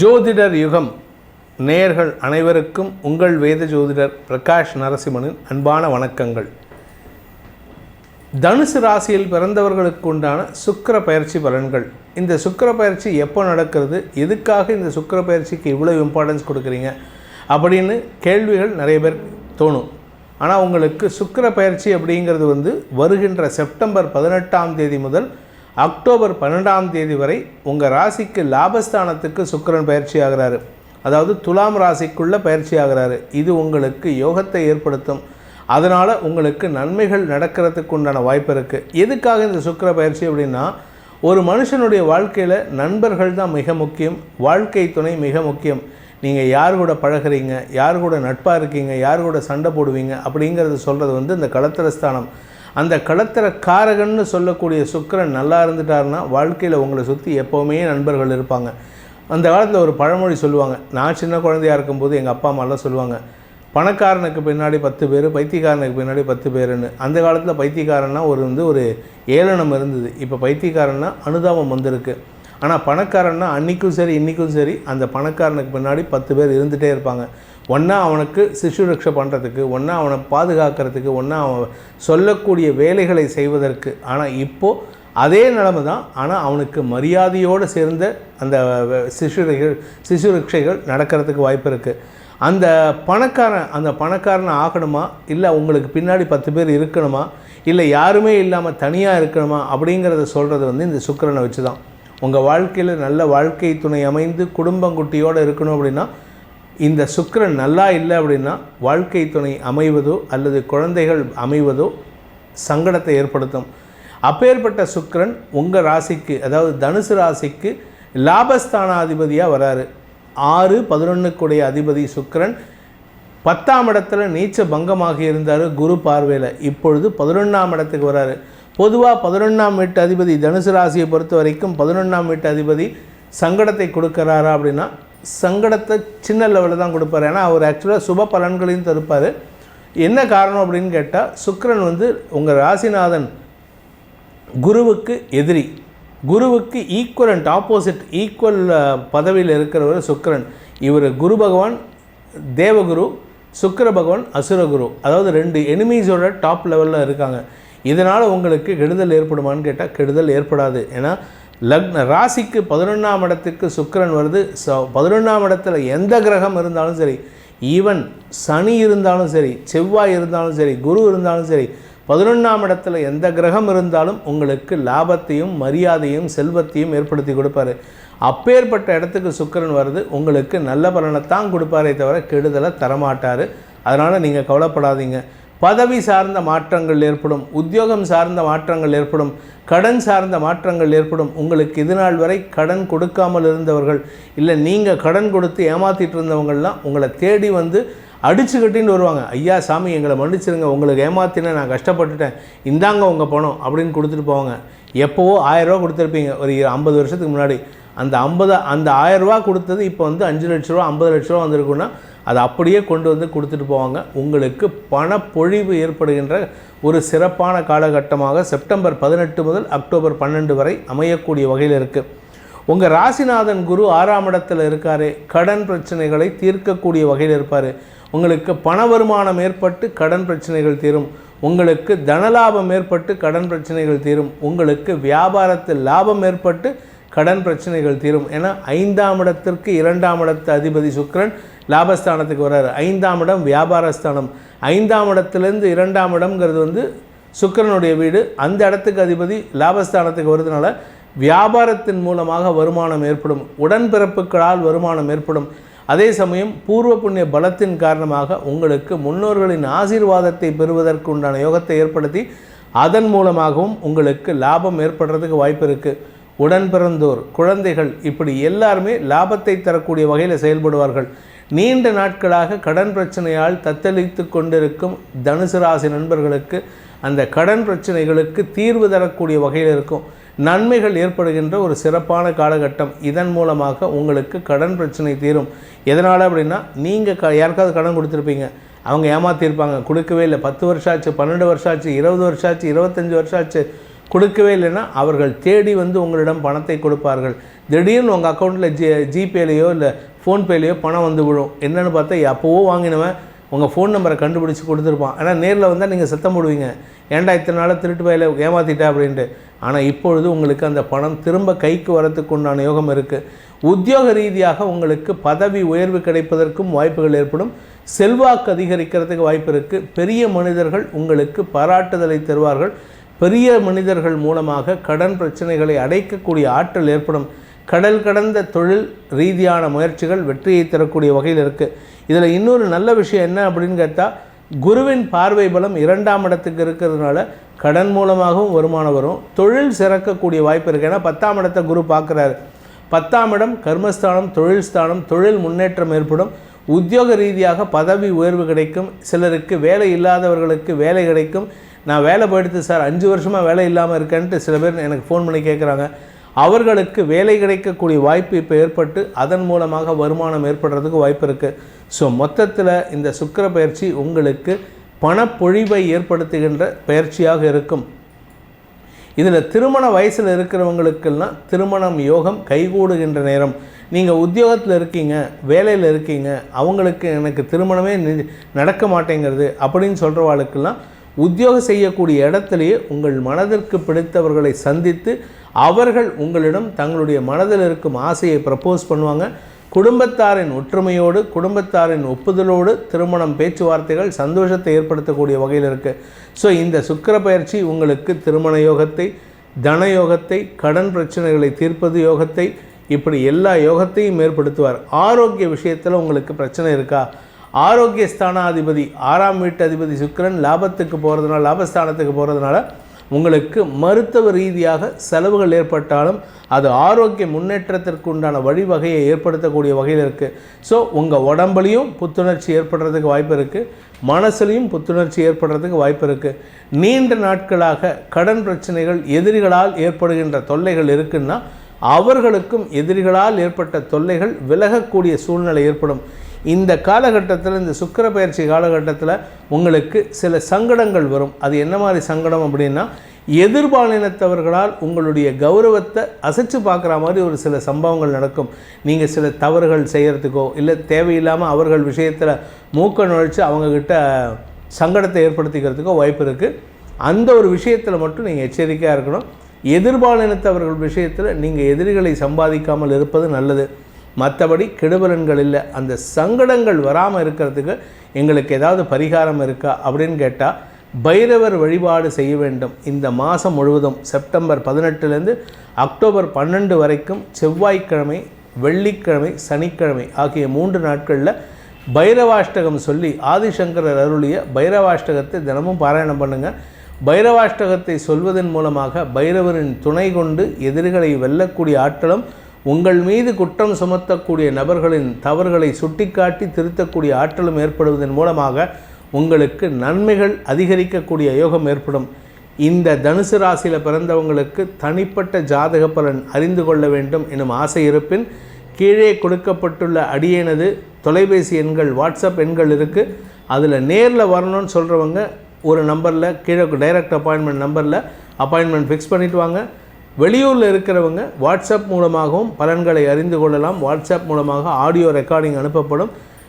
ஜோதிடர் யுகம். நேயர்கள் அனைவருக்கும் உங்கள் வேத ஜோதிடர் பிரகாஷ் நரசிம்மனின் அன்பான வணக்கங்கள். தனுசு ராசியில் பிறந்தவர்களுக்கு உண்டான சுக்கர பயிற்சி பலன்கள். இந்த சுக்கிர பயிற்சி எப்போ நடக்கிறது? எதுக்காக இந்த சுக்கிர பயிற்சிக்கு இவ்வளோ இம்பார்ட்டன்ஸ் கொடுக்குறீங்க? அப்படின்னு கேள்விகள் நிறைய பேர் தோணும். ஆனால் உங்களுக்கு சுக்கிர பயிற்சி அப்படிங்கிறது வந்து வருகின்ற செப்டம்பர் பதினெட்டாம் தேதி முதல் அக்டோபர் பன்னெண்டாம் தேதி வரை உங்கள் ராசிக்கு லாபஸ்தானத்துக்கு சுக்கிரன் பயிற்சி ஆகிறாரு அதாவது துலாம் ராசிக்குள்ளே பயிற்சி ஆகிறாரு இது உங்களுக்கு யோகத்தை ஏற்படுத்தும். அதனால் உங்களுக்கு நன்மைகள் நடக்கிறதுக்கு உண்டான வாய்ப்பு இருக்குது எதுக்காக இந்த சுக்கிர பயிற்சி அப்படின்னா ஒரு மனுஷனுடைய வாழ்க்கையில் நண்பர்கள் தான் மிக முக்கியம். வாழ்க்கை துணை மிக முக்கியம். நீங்கள் யார் கூட பழகுறீங்க? யார் கூட நட்பாக இருக்கீங்க? யார் கூட சண்டை போடுவீங்க? அப்படிங்கிறது சொல்கிறது வந்து இந்த களத்திர ஸ்தானம். அந்த களத்திர காரகன்னு சொல்லக்கூடிய சுக்கிரன் நல்லா இருந்துட்டாருன்னா வாழ்க்கையில் உங்களை சுற்றி எப்போவுமே நண்பர்கள் இருப்பாங்க. அந்த காலத்தில் ஒரு பழமொழி சொல்லுவாங்க. நான் சின்ன குழந்தையா இருக்கும்போது எங்கள் அப்பா அம்மாலாம் சொல்லுவாங்க. பணக்காரனுக்கு பின்னாடி பத்து பேர் பைத்தியக்காரனுக்கு பின்னாடி பத்து பேருன்னு. அந்த காலத்தில் பைத்தியக்காரன்னா ஒரு வந்து ஒரு ஏளனம் இருந்தது. இப்போ பைத்தியக்காரன்னா அனுதாபம் வந்திருக்கு. ஆனால் பணக்காரன்னா அன்றைக்கும் சரி இன்றைக்கும் சரி அந்த பணக்காரனுக்கு பின்னாடி பத்து பேர் இருந்துகிட்டே இருப்பாங்க. ஒன்றா அவனுக்கு சிசுரக்ஷை பண்ணுறதுக்கு ஒன்றா அவனை பாதுகாக்கிறதுக்கு ஒன்றா அவன் சொல்லக்கூடிய வேலைகளை செய்வதற்கு. ஆனால் இப்போது அதே நிலைமை தான். ஆனால் அவனுக்கு மரியாதையோடு சேர்ந்த அந்த சிசுரைகள் சிசுரக்ஷைகள் நடக்கிறதுக்கு வாய்ப்பு இருக்குது அந்த பணக்காரன் அந்த பணக்காரன் ஆகணுமா? இல்லை உங்களுக்கு பின்னாடி பத்து பேர் இருக்கணுமா? இல்லை யாருமே இல்லாமல் தனியாக இருக்கணுமா? அப்படிங்கிறத சொல்கிறது வந்து இந்த சுக்கிரனை வச்சு தான் உங்கள் வாழ்க்கையில் நல்ல வாழ்க்கை துணை அமைந்து குடும்பங்குட்டியோடு இருக்கணும் அப்படின்னா இந்த சுக்கரன் நல்லா இல்லை அப்படின்னா வாழ்க்கை துணை அமைவதோ அல்லது குழந்தைகள் அமைவதோ சங்கடத்தை ஏற்படுத்தும். அப்பேற்பட்ட சுக்கரன் உங்கள் ராசிக்கு அதாவது தனுசு ராசிக்கு லாபஸ்தானாதிபதியாக வராரு. ஆறு பதினொன்றுக்குடைய அதிபதி சுக்கரன். பத்தாம் இடத்துல நீச்ச பங்கமாக இருந்தார் குரு பார்வையில். இப்பொழுது பதினொன்றாம் இடத்துக்கு வராரு. பொதுவாக பதினொன்றாம் வீட்டு அதிபதி தனுசு ராசியை பொறுத்த வரைக்கும் பதினொன்றாம் வீட்டு அதிபதி சங்கடத்தை கொடுக்குறாரா அப்படின்னா சங்கடத்தை சின்ன லெவலில் தான் கொடுப்பார். ஏன்னா அவர் ஆக்சுவலாக சுப பலன்களையும் தருப்பார். என்ன காரணம் அப்படின்னு கேட்டால் சுக்கரன் வந்து உங்கள் ராசிநாதன் குருவுக்கு எதிரி. குருவுக்கு ஈக்குவலண்ட் ஆப்போசிட் ஈக்குவல் பதவியில் இருக்கிறவர் சுக்கிரன். இவர் குரு பகவான் தேவகுரு சுக்கர பகவான் அசுரகுரு அதாவது ரெண்டு எனிமீஸோட டாப் லெவலில் இருக்காங்க. இதனால் உங்களுக்கு கெடுதல் ஏற்படுமான்னு கேட்டால் கெடுதல் ஏற்படாது. ஏன்னா லக்ன ராசிக்கு பதினொன்றாம் இடத்துக்கு சுக்கிரன் வருது. ஸோ பதினொன்றாம் இடத்துல எந்த கிரகம் இருந்தாலும் சரி ஈவன் சனி இருந்தாலும் சரி செவ்வாய் இருந்தாலும் சரி குரு இருந்தாலும் சரி பதினொன்றாம் இடத்துல எந்த கிரகம் இருந்தாலும் உங்களுக்கு லாபத்தையும் மரியாதையும் செல்வத்தையும் ஏற்படுத்தி கொடுப்பாரு. அப்பேற்பட்ட இடத்துக்கு சுக்கிரன் வருது. உங்களுக்கு நல்ல பலனை தான் கொடுப்பாரே தவிர கெடுதலை தரமாட்டார். அதனால் நீங்கள் கவலைப்படாதீங்க. பதவி சார்ந்த மாற்றங்கள் ஏற்படும் உத்தியோகம் சார்ந்த மாற்றங்கள் ஏற்படும் கடன் சார்ந்த மாற்றங்கள் ஏற்படும். உங்களுக்கு இது நாள் வரை கடன் கொடுக்காமல் இருந்தவர்கள் இல்லை நீங்கள் கடன் கொடுத்து ஏமாற்றிட்டு இருந்தவங்கள்லாம் உங்களை தேடி வந்து அடிச்சு கட்டின்னு வருவாங்க. ஐயா சாமி எங்களை மன்னிச்சிருங்க. உங்களுக்கு ஏமாத்தினேன் நான் கஷ்டப்பட்டுட்டேன். இந்தாங்க உங்கள் பணம் அப்படின்னு கொடுத்துட்டு போவாங்க. எப்போவோ ஆயிரரூவா கொடுத்துருப்பீங்க. ஒரு ஐம்பது வருஷத்துக்கு முன்னாடி. அந்த ஐம்பது அந்த ஆயிரரூவா கொடுத்தது இப்போ வந்து அஞ்சு லட்ச ரூபா ஐம்பது லட்ச ரூபா வந்திருக்குன்னா அதை அப்படியே கொண்டு வந்து கொடுத்துட்டு போவாங்க. உங்களுக்கு பணப்பொழிவு ஏற்படுகின்ற ஒரு சிறப்பான காலகட்டமாக செப்டம்பர் பதினெட்டு முதல் அக்டோபர் பன்னெண்டு வரை அமையக்கூடிய வகையில் இருக்குது உங்கள் ராசிநாதன் குரு ஆறாம் இடத்தில் இருக்காரு. கடன் பிரச்சனைகளை தீர்க்கக்கூடிய வகையில் இருப்பார். உங்களுக்கு பண வருமானம் ஏற்பட்டு கடன் பிரச்சனைகள் தீரும். உங்களுக்கு தனலாபம் ஏற்பட்டு கடன் பிரச்சனைகள் தீரும். உங்களுக்கு வியாபாரத்தில் லாபம் ஏற்பட்டு கடன் பிரச்சனைகள் தீரும். ஏன்னா ஐந்தாம் இடத்திற்கு இரண்டாம் இடத்து அதிபதி சுக்கிரன் லாபஸ்தானத்துக்கு வர்றார் ஐந்தாம் இடம் வியாபாரஸ்தானம். ஐந்தாம் இடத்துலேருந்து இரண்டாம் இடம்ங்கிறது வந்து சுக்கரனுடைய வீடு. அந்த இடத்துக்கு அதிபதி லாபஸ்தானத்துக்கு வருதுனால வியாபாரத்தின் மூலமாக வருமானம் ஏற்படும். உடன்பிறப்புகளால் வருமானம் ஏற்படும். அதே சமயம் பூர்வ புண்ணிய பலத்தின் காரணமாக உங்களுக்கு முன்னோர்களின் ஆசீர்வாதத்தை பெறுவதற்கு உண்டான யோகத்தை ஏற்படுத்தி அதன் மூலமாகவும் உங்களுக்கு லாபம் ஏற்படுறதுக்கு வாய்ப்பு இருக்குது உடன் பிறந்தோர் குழந்தைகள் இப்படி எல்லாருமே லாபத்தை தரக்கூடிய வகையில் செயல்படுவார்கள். நீண்ட நாட்களாக கடன் பிரச்சனையால் தத்தளித்து கொண்டிருக்கும் தனுசு ராசி நண்பர்களுக்கு அந்த கடன் பிரச்சனைகளுக்கு தீர்வு தரக்கூடிய வகையில் இருக்கும். நன்மைகள் ஏற்படுகின்ற ஒரு சிறப்பான காலகட்டம். இதன் மூலமாக உங்களுக்கு கடன் பிரச்சனை தீரும். எதனால் அப்படின்னா நீங்கள் க யாருக்காவது கடன் கொடுத்துருப்பீங்க. அவங்க ஏமாற்றிருப்பாங்க கொடுக்கவே இல்லை. பத்து வருஷம் ஆச்சு பன்னெண்டு வருஷம் ஆச்சு இருபது வருஷம் ஆச்சு இருபத்தஞ்சி வருஷம் ஆச்சு கொடுக்கவே இல்லைன்னா அவர்கள் தேடி வந்து உங்களிடம் பணத்தை கொடுப்பார்கள். திடீர்னு உங்கள் அக்கௌண்ட்டில் ஜி ஜிபேலேயோ இல்லை ஃபோன்பேலேயோ பணம் வந்து விழும். என்னென்னு பார்த்தா அப்போவோ வாங்கினவன் உங்கள் ஃபோன் நம்பரை கண்டுபிடிச்சி கொடுத்துருப்பான். ஆனால் நேரில் வந்தால் நீங்கள் சத்தம் போடுவீங்க. ஏன்டா இத்தனை நாளாக திருட்டு பயில ஏமாற்றிட்டா அப்படின்ட்டு. ஆனால் இப்பொழுது உங்களுக்கு அந்த பணம் திரும்ப கைக்கு வரத்துக்கு உண்டான யோகம் இருக்குது உத்தியோக ரீதியாக உங்களுக்கு பதவி உயர்வு கிடைப்பதற்கும் வாய்ப்புகள் ஏற்படும். செல்வாக்கு அதிகரிக்கிறதுக்கு வாய்ப்பு இருக்குது பெரிய மனிதர்கள் உங்களுக்கு பாராட்டுதலை தருவார்கள். பெரிய மனிதர்கள் மூலமாக கடன் பிரச்சனைகளை அடைக்கக்கூடிய ஆற்றல் ஏற்படும். கடல் கடந்த தொழில் ரீதியான முயற்சிகள் வெற்றியை தரக்கூடிய வகையில் இருக்குது இதில் இன்னொரு நல்ல விஷயம் என்ன அப்படின்னு கேட்டால் குருவின் பார்வை பலம் இரண்டாம் இடத்துக்கு இருக்கிறதுனால கடன் மூலமாகவும் வருமானம் வரும். தொழில் சிறக்கக்கூடிய வாய்ப்பு இருக்குது ஏன்னா பத்தாம் இடத்தை குரு பார்க்குறாரு. பத்தாம் இடம் கர்மஸ்தானம் தொழில் ஸ்தானம் தொழில் முன்னேற்றம் ஏற்படும். உத்தியோக ரீதியாக பதவி உயர்வு கிடைக்கும். சிலருக்கு வேலை இல்லாதவர்களுக்கு வேலை கிடைக்கும். நான் வேலை போயிடுத்து சார் அஞ்சு வருஷமாக வேலை இல்லாமல் இருக்கேன்ட்டு சில பேர் எனக்கு ஃபோன் பண்ணி கேட்குறாங்க அவர்களுக்கு வேலை கிடைக்கக்கூடிய வாய்ப்பு இப்போ ஏற்பட்டு அதன் மூலமாக வருமானம் ஏற்படுறதுக்கு வாய்ப்பு இருக்குது ஸோ மொத்தத்தில் இந்த சுக்கர பயிற்சி உங்களுக்கு பணப்பொழிவை ஏற்படுத்துகின்ற பயிற்சியாக இருக்கும். இதில் திருமண வயசில் இருக்கிறவங்களுக்கெல்லாம் திருமணம் யோகம் கைகூடுகின்ற நேரம். நீங்கள் உத்தியோகத்தில் இருக்கீங்க வேலையில் இருக்கீங்க அவங்களுக்கு எனக்கு திருமணமே நடக்க மாட்டேங்கிறது அப்படின்னு சொல்கிறவாளுக்கெல்லாம் உத்தியோகம் செய்யக்கூடிய இடத்துலையே உங்கள் மனதிற்கு பிடித்தவர்களை சந்தித்து அவர்கள் உங்களிடம் தங்களுடைய மனதில் இருக்கும் ஆசையை ப்ரப்போஸ் பண்ணுவாங்க. குடும்பத்தாரின் ஒற்றுமையோடு குடும்பத்தாரின் ஒப்புதலோடு திருமணம் பேச்சுவார்த்தைகள் சந்தோஷத்தை ஏற்படுத்தக்கூடிய வகையில் இருக்குது ஸோ இந்த சுக்கர பயிற்சி உங்களுக்கு திருமண யோகத்தை தன யோகத்தை கடன் பிரச்சனைகளை தீர்ப்பது யோகத்தை இப்படி எல்லா யோகத்தையும் ஏற்படுத்துவார். ஆரோக்கிய விஷயத்தில் உங்களுக்கு பிரச்சனை இருக்கா? ஆரோக்கிய ஸ்தானாதிபதி ஆறாம் வீட்டு அதிபதி சுக்கரன் லாபத்துக்கு போகிறதுனால லாபஸ்தானத்துக்கு போகிறதுனால உங்களுக்கு மருத்துவ ரீதியாக செலவுகள் ஏற்பட்டாலும் அது ஆரோக்கிய முன்னேற்றத்திற்கு உண்டான வழிவகையை ஏற்படுத்தக்கூடிய வகையில் இருக்குது ஸோ உங்கள் உடம்புலையும் புத்துணர்ச்சி ஏற்படுறதுக்கு வாய்ப்பு இருக்குது மனசுலையும் புத்துணர்ச்சி ஏற்படுறதுக்கு வாய்ப்பு இருக்குது நீண்ட நாட்களாக கடன் பிரச்சனைகள் எதிரிகளால் ஏற்படுகின்ற தொல்லைகள் இருக்குன்னா அவர்களுக்கும் எதிரிகளால் ஏற்பட்ட தொல்லைகள் விலகக்கூடிய சூழ்நிலை ஏற்படும். இந்த காலகட்டத்தில் இந்த சுக்கர பயிற்சி காலகட்டத்தில் உங்களுக்கு சில சங்கடங்கள் வரும். அது என்ன மாதிரி சங்கடம் அப்படின்னா எதிர்பாலினத்தவர்களால் உங்களுடைய கௌரவத்தை அசைச்சு பார்க்குற மாதிரி ஒரு சில சம்பவங்கள் நடக்கும். நீங்கள் சில தவறுகள் செய்கிறதுக்கோ இல்லை தேவையில்லாமல் அவர்கள் விஷயத்தில் மூக்க நுழைச்சி அவங்கக்கிட்ட சங்கடத்தை ஏற்படுத்திக்கிறதுக்கோ வாய்ப்பு இருக்குது அந்த ஒரு விஷயத்தில் மட்டும் நீங்கள் எச்சரிக்கையாக இருக்கணும். எதிர்பாலினத்தவர்கள் விஷயத்தில் நீங்கள் எதிரிகளை சம்பாதிக்காமல் இருப்பது நல்லது. மற்றபடி கெடுபலன்கள் இல்லை அந்த சங்கடங்கள் வராமல் இருக்கிறதுக்கு எங்களுக்கு ஏதாவது பரிகாரம் இருக்கா அப்படின்னு கேட்டால் பைரவர் வழிபாடு செய்ய வேண்டும். இந்த மாதம் முழுவதும் செப்டம்பர் பதினெட்டுலேருந்து அக்டோபர் பன்னெண்டு வரைக்கும் செவ்வாய்க்கிழமை வெள்ளிக்கிழமை சனிக்கிழமை ஆகிய மூன்று நாட்களில் பைரவாஷ்டகம் சொல்லி ஆதிசங்கரர் அருளிய பைரவாஷ்டகத்தை தினமும் பாராயணம் பண்ணுங்கள் பைரவாஷ்டகத்தை சொல்வதன் மூலமாக பைரவரின் துணை கொண்டு எதிரிகளை வெல்லக்கூடிய ஆற்றலும் உங்கள் மீது குற்றம் சுமத்தக்கூடிய நபர்களின் தவறுகளை சுட்டிக்காட்டி திருத்தக்கூடிய ஆற்றலும் ஏற்படுவதன் மூலமாக உங்களுக்கு நன்மைகள் அதிகரிக்கக்கூடிய யோகம் ஏற்படும். இந்த தனுசு ராசியில் பிறந்தவங்களுக்கு தனிப்பட்ட ஜாதக பலன் அறிந்து கொள்ள வேண்டும் எனும் ஆசை இருப்பின் கீழே கொடுக்கப்பட்டுள்ள அடியேனது தொலைபேசி எண்கள் வாட்ஸ்அப் எண்கள் இருக்குது அதில் நேரில் வரணும்னு சொல்கிறவங்க ஒரு நம்பரில் கீழே டைரக்ட் அப்பாயின்மெண்ட் நம்பரில் அப்பாயின்மெண்ட் ஃபிக்ஸ் பண்ணிவிட்டு வாங்க. வெளியூரில் இருக்கிறவங்க வாட்ஸ்அப் மூலமாகவும் பலன்களை அறிந்து கொள்ளலாம். வாட்ஸ்அப் மூலமாக ஆடியோ ரெக்கார்டிங் அனுப்பப்படும்.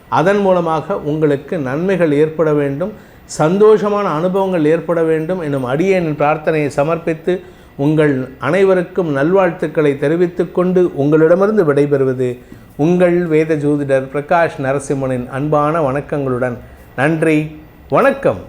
அதன் மூலமாக உங்களுக்கு நன்மைகள் ஏற்பட வேண்டும். சந்தோஷமான அனுபவங்கள் ஏற்பட வேண்டும் எனும் அடியேன் பிரார்த்தனையை சமர்ப்பித்து உங்கள் அனைவருக்கும் நல்வாழ்த்துக்களை தெரிவித்துக்கொண்டு உங்களிடமிருந்து விடைபெறுவது உங்கள் வேத ஜோதிடர் பிரகாஷ் நரசிம்மனின் அன்பான வணக்கங்களுடன். நன்றி. வணக்கம்.